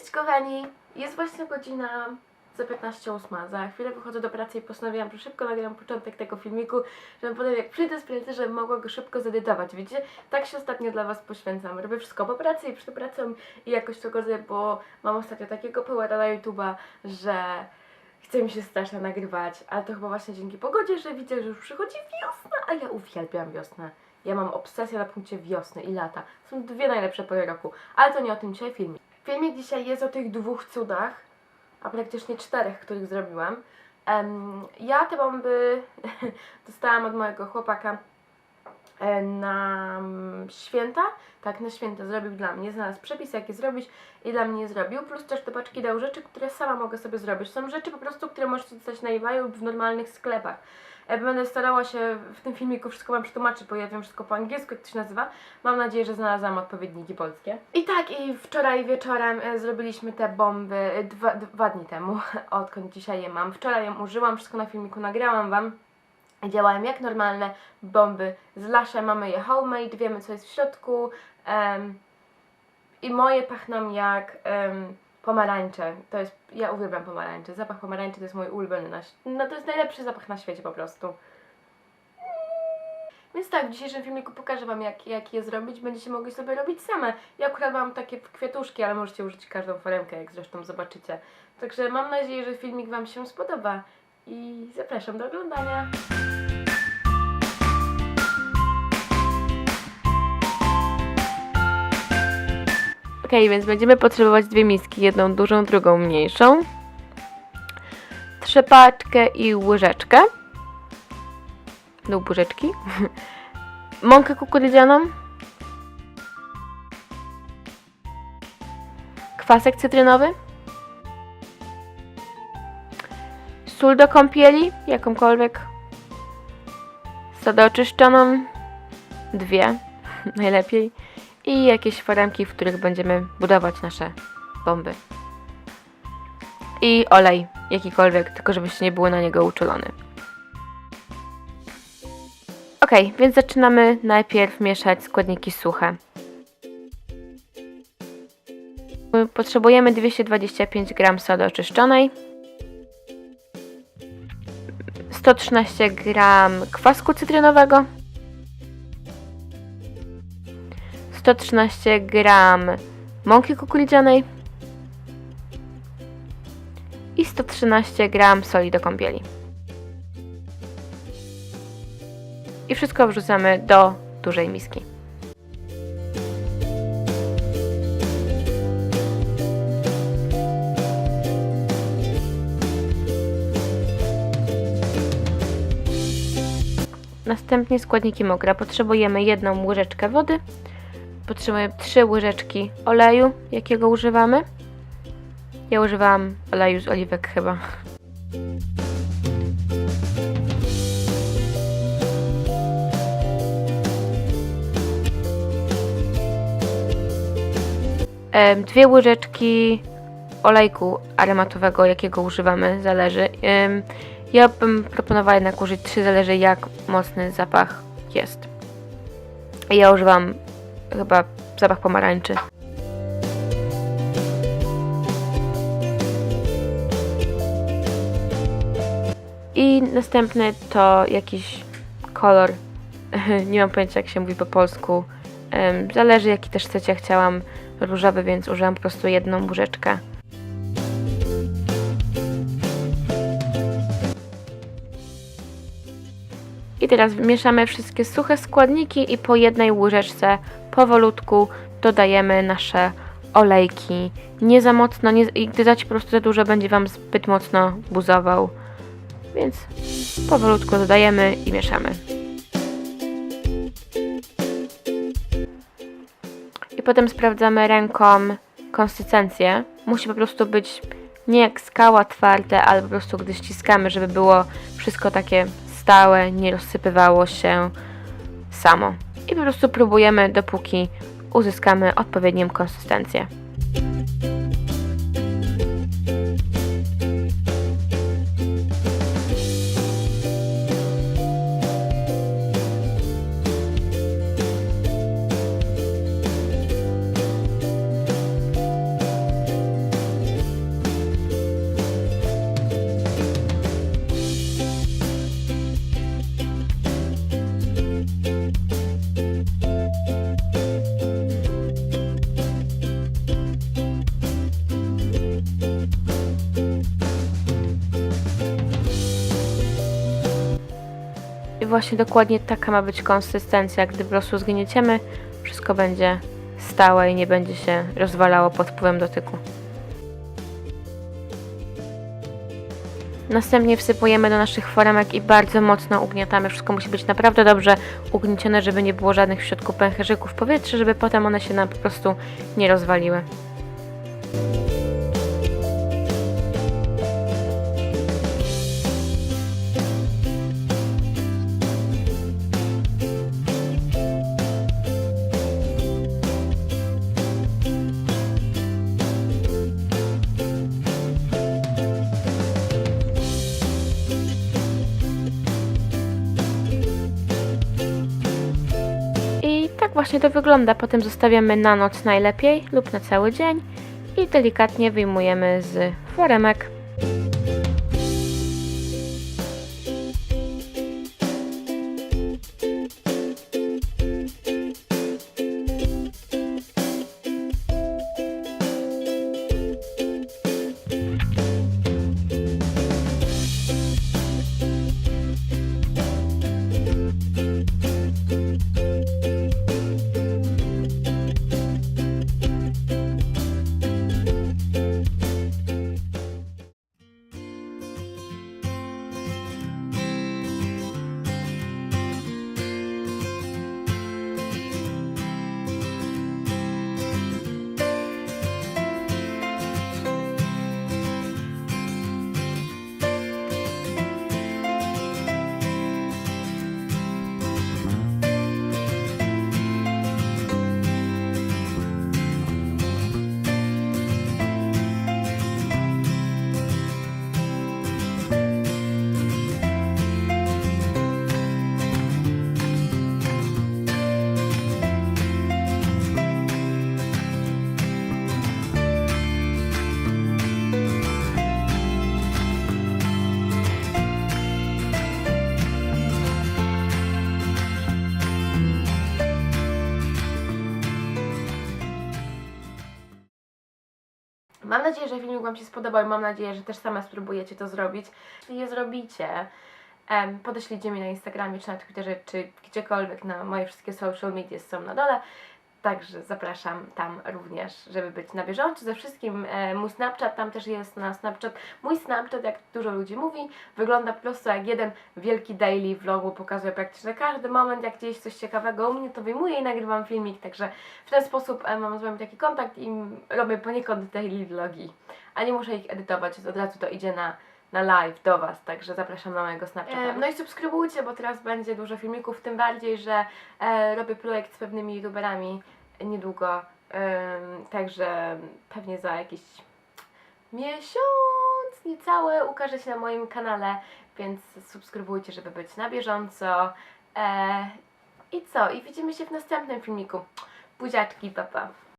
Cześć kochani! Jest właśnie godzina za 15.08. Za chwilę wychodzę do pracy i postanowiłam, że szybko nagram początek tego filmiku, żebym potem jak przyjdę z pracy, żebym mogła go szybko zedytować. Widzicie? Tak się ostatnio dla Was poświęcam. Robię wszystko po pracy i przed pracą i jakoś to godzę, bo mam ostatnio takiego powera na YouTube'a, że chce mi się strasznie nagrywać, ale to chyba właśnie dzięki pogodzie, że widzę, że już przychodzi wiosna, a ja uwielbiam wiosnę. Ja mam obsesję na punkcie wiosny i lata. Są dwie najlepsze pory roku, ale to nie o tym dzisiaj filmik. Filmik dzisiaj jest o tych dwóch cudach, a praktycznie czterech, których zrobiłam. Em, ja te bomby dostałam od mojego chłopaka na mm, święta. Tak, na święta zrobił dla mnie. Znalazł przepis, jak je zrobić i dla mnie zrobił. Plus też do paczki dał rzeczy, które sama mogę sobie zrobić. Są rzeczy po prostu, które możecie dostać na eBayu w normalnych sklepach. E, Będę starała się w tym filmiku wszystko Wam przetłumaczyć, bo ja wiem wszystko po angielsku, jak to się nazywa. Mam nadzieję, że znalazłam odpowiedniki polskie. I tak, i wczoraj wieczorem e, zrobiliśmy te bomby e, dwa, dwa dni temu, odkąd dzisiaj je mam. Wczoraj ją użyłam, wszystko na filmiku nagrałam Wam. Działają jak normalne bomby z Lasha, mamy je homemade, wiemy co jest w środku. em, I moje pachną jak em, pomarańcze. To jest, ja uwielbiam pomarańcze. Zapach pomarańczy to jest mój ulubiony. Na, no to jest najlepszy zapach na świecie po prostu. Więc tak, w dzisiejszym filmiku pokażę Wam, jak, jak je zrobić. Będziecie mogli sobie robić same. Ja akurat mam takie kwiatuszki, ale możecie użyć każdą foremkę, jak zresztą zobaczycie. Także mam nadzieję, że filmik Wam się spodoba. I zapraszam do oglądania. Ok, więc będziemy potrzebować dwie miski, jedną dużą, drugą mniejszą. Trzepaczkę i łyżeczkę. Lub łyżeczki. Mąkę kukurydzianą. Kwasek cytrynowy. Sól do kąpieli, jakąkolwiek. Sodę oczyszczoną. Dwie, najlepiej i jakieś foremki, w których będziemy budować nasze bomby. I olej, jakikolwiek, tylko żebyście nie były na niego uczulony. Ok, więc zaczynamy najpierw mieszać składniki suche. Potrzebujemy 225 g sody oczyszczonej, 113 g kwasku cytrynowego, 113 gram mąki kukurydzianej i 113 gram soli do kąpieli. I wszystko wrzucamy do dużej miski. Następnie składniki mokre. Potrzebujemy jedną łyżeczkę wody, Potrzebujemy 3 łyżeczki oleju, jakiego używamy. Ja używałam oleju z oliwek chyba. Dwie łyżeczki olejku aromatowego, jakiego używamy, zależy. Ja bym proponowała jednak użyć 3, zależy jak mocny zapach jest. Ja używam chyba zapach pomarańczy. I następny to jakiś kolor. Nie mam pojęcia, jak się mówi po polsku. Zależy, jaki też chcecie. Chciałam różowy, więc użyłam po prostu jedną łyżeczkę. I teraz mieszamy wszystkie suche składniki i po jednej łyżeczce powolutku dodajemy nasze olejki. Nie za mocno, nie, i gdy dacie po prostu za dużo, będzie Wam zbyt mocno buzował. Więc powolutku dodajemy i mieszamy. I potem sprawdzamy ręką konsystencję. Musi po prostu być nie jak skała twarde, ale po prostu gdy ściskamy, żeby było wszystko takie stałe, nie rozsypywało się samo. I po prostu próbujemy, dopóki uzyskamy odpowiednią konsystencję. Właśnie dokładnie taka ma być konsystencja. Gdy po prostu zgnieciemy, wszystko będzie stałe i nie będzie się rozwalało pod wpływem dotyku. Następnie wsypujemy do naszych foremek i bardzo mocno ugniatamy. Wszystko musi być naprawdę dobrze ugniecione, żeby nie było żadnych w środku pęcherzyków powietrza, żeby potem one się nam po prostu nie rozwaliły. Właśnie to wygląda. Potem zostawiamy na noc najlepiej lub na cały dzień i delikatnie wyjmujemy z foremek. Mam nadzieję, że filmik Wam się spodobał i mam nadzieję, że też same spróbujecie to zrobić. Jeśli je zrobicie, em, podeślijcie mi na Instagramie, czy na Twitterze, czy gdziekolwiek na moje wszystkie social media są na dole. Także zapraszam tam również, żeby być na bieżąco ze wszystkim. E, mój Snapchat tam też jest na Snapchat. Mój Snapchat, jak dużo ludzi mówi, wygląda po prostu jak jeden wielki daily vlogu. Pokazuję praktycznie każdy moment, jak gdzieś coś ciekawego u mnie, to wyjmuję i nagrywam filmik. Także w ten sposób e, mam z Wami taki kontakt i robię poniekąd daily vlogi. A nie muszę ich edytować, od razu to idzie na na live do Was, także zapraszam na mojego Snapchata. no i subskrybujcie, bo teraz będzie dużo filmików, tym bardziej, że e, robię projekt z pewnymi youtuberami niedługo, em, także pewnie za jakiś miesiąc niecały ukaże się na moim kanale, więc subskrybujcie, żeby być na bieżąco. E, I co? I widzimy się w następnym filmiku. Buziaczki, papa. Pa.